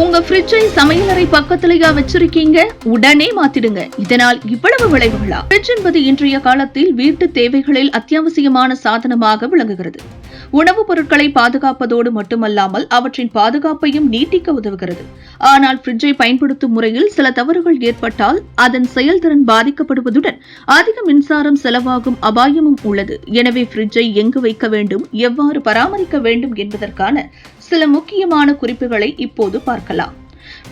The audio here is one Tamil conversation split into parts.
உங்க ஃப்ரிட்ஜை சமையலறை பக்கத்திலேயா வச்சிருக்கீங்க? உடனே மாத்திடுங்க. இதனால் இவ்வளவு விளைவுகளா? ஃப்ரிட்ஜ் என்பது இன்றைய காலத்தில் வீட்டு தேவைகளில் அத்தியாவசியமான சாதனமாக விளங்குகிறது. உணவுப் பொருட்களை பாதுகாப்பதோடு மட்டுமல்லாமல் அவற்றின் பாதுகாப்பையும் நீட்டிக்க உதவுகிறது. ஆனால் ஃப்ரிட்ஜை பயன்படுத்தும் முறையில் சில தவறுகள் ஏற்பட்டால் அதன் செயல்திறன் பாதிக்கப்படுவதுடன் அதிக மின்சாரம் செலவாகும் அபாயமும் உள்ளது. எனவே ஃப்ரிட்ஜை எங்கு வைக்க வேண்டும்? எவ்வாறு பராமரிக்க வேண்டும் என்பதற்கான சில முக்கியமான குறிப்புகளை இப்போது பார்க்கலாம்.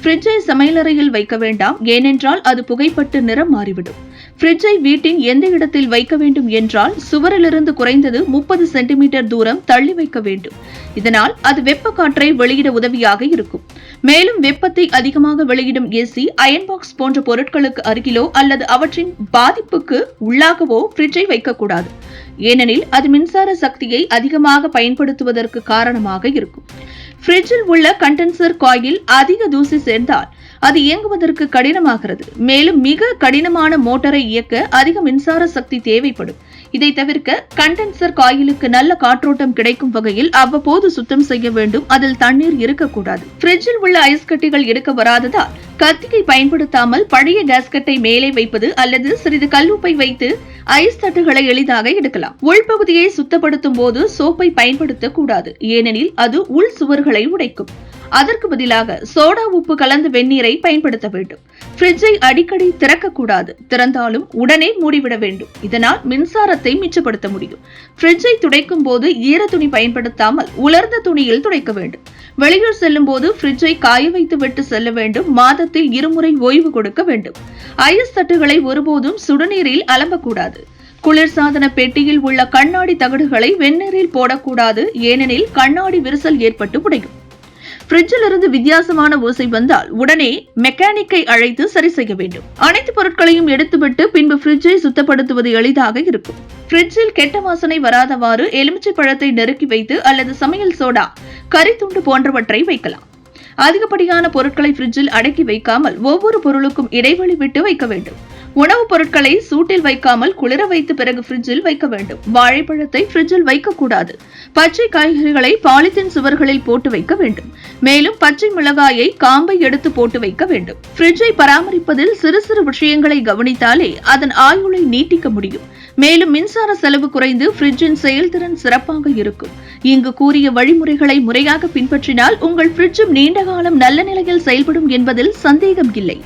ஃப்ரிட்ஜை சமையலறையில் வைக்க வேண்டாம் ஏனென்றால் அது புகைப்பட்டு நிறம் மாறிவிடும். ஃப்ரிட்ஜை வீட்டின் எந்த இடத்தில் வைக்க வேண்டும் என்றால் சுவரிலிருந்து குறைந்தது முப்பது சென்டிமீட்டர் தூரம் தள்ளி வைக்க வேண்டும். இதனால் அது வெப்ப காற்றை வெளியிட உதவியாக இருக்கும். மேலும் வெப்பத்தை அதிகமாக வெளியிடும் ஏசி அயன் பாக்ஸ் போன்ற பொருட்களுக்கு அருகிலோ அல்லது அவற்றின் பாதிப்புக்கு உள்ளாகவோ ஃப்ரிட்ஜை வைக்கக்கூடாது. ஏனெனில் அது மின்சார சக்தியை அதிகமாக பயன்படுத்துவதற்கு காரணமாக இருக்கும். ஃப்ரிட்ஜில் உள்ள கண்டென்சர் காயில் அதிக தூசி சேர்ந்தால் அது இயங்குவதற்கு கடினமாகிறது. மேலும் மிக கடினமான மோட்டாரை இயக்க அதிக மின்சார சக்தி தேவைப்படும். இதை தவிர்க்க கண்டென்சர் காயிலுக்கு நல்ல காற்றோட்டம் கிடைக்கும் வகையில் அவ்வப்போது சுத்தம் செய்ய வேண்டும். அதில் தண்ணீர் இருக்கக்கூடாது. பிரிட்ஜில் உள்ள ஐஸ் கட்டிகள் எடுக்க வராததால் கத்தியை பயன்படுத்தாமல் பழைய கேஸ்கட்டை மேலே வைப்பது அல்லது சிறிது கல்லுப்பை வைத்து ஐஸ் தட்டுகளை எளிதாக எடுக்கலாம். உள்பகுதியை சுத்தப்படுத்தும் போது சோப்பை பயன்படுத்தக்கூடாது. ஏனெனில் அது உள் சுவர்களை உடைக்கும். அதற்கு பதிலாக சோடா உப்பு கலந்த வெந்நீரை பயன்படுத்த வேண்டும். ஃப்ரிட்ஜை அடிக்கடி திறக்கக்கூடாது. திறந்தாலும் உடனே மூடிவிட வேண்டும். இதனால் மின்சாரத்தை மிச்சப்படுத்த முடியும். ஃப்ரிட்ஜை துடைக்கும் போது ஈர துணி பயன்படுத்தாமல் உலர்ந்த துணியில் துடைக்க வேண்டும். வெளியூர் செல்லும் போது ஃப்ரிட்ஜை காய வைத்து விட்டு செல்ல வேண்டும். மாதத்தில் இருமுறை ஓய்வு கொடுக்க வேண்டும். ஐஸ் தட்டுகளை ஒருபோதும் சுடுநீரில் அலம்பக்கூடாது. குளிர்சாதன பெட்டியில் உள்ள கண்ணாடி தகடுகளை வெந்நீரில் போடக்கூடாது. ஏனெனில் கண்ணாடி விரிசல் ஏற்பட்டு உடையும் ஃப்ரிட்ஜில் இருந்து வித்தியாசமான ஓசை வந்தால் உடனே மெக்கானிக்கை அழைத்து சரி செய்ய வேண்டும். அனைத்து பொருட்களையும் எடுத்துவிட்டு பின்பு பிரிட்ஜை சுத்தப்படுத்துவது எளிதாக இருக்கும். ஃப்ரிட்ஜில் கெட்ட வாசனை வராதவாறு எலுமிச்சை பழத்தை நெருக்கி வைத்து அல்லது சமையல் சோடா கரித்துண்டு போன்றவற்றை வைக்கலாம். அதிகப்படியான பொருட்களை ஃப்ரிட்ஜில் அடக்கி வைக்காமல் ஒவ்வொரு பொருளுக்கும் இடைவெளி விட்டு வைக்க வேண்டும். உணவுப் பொருட்களை சூட்டில் வைக்காமல் குளிர வைத்து பிறகு ஃப்ரிட்ஜில் வைக்க வேண்டும். வாழைப்பழத்தை ஃப்ரிட்ஜில் வைக்கக்கூடாது. பச்சை காய்கறிகளை பாலித்தீன் சுவர்களில் போட்டு வைக்க வேண்டும். மேலும் பச்சை மிளகாயை காம்பை எடுத்து போட்டு வைக்க வேண்டும். ஃப்ரிட்ஜை பராமரிப்பதில் சிறு சிறு விஷயங்களை கவனித்தாலே அதன் ஆயுளை நீட்டிக்க முடியும். மேலும் மின்சார செலவு குறைந்து ஃப்ரிட்ஜின் செயல்திறன் சிறப்பாக இருக்கும். இங்கு கூறிய வழிமுறைகளை முறையாக பின்பற்றினால் உங்கள் ஃப்ரிட்ஜும் நீண்ட காலம் நல்ல நிலையில் செயல்படும் என்பதில் சந்தேகம் இல்லை.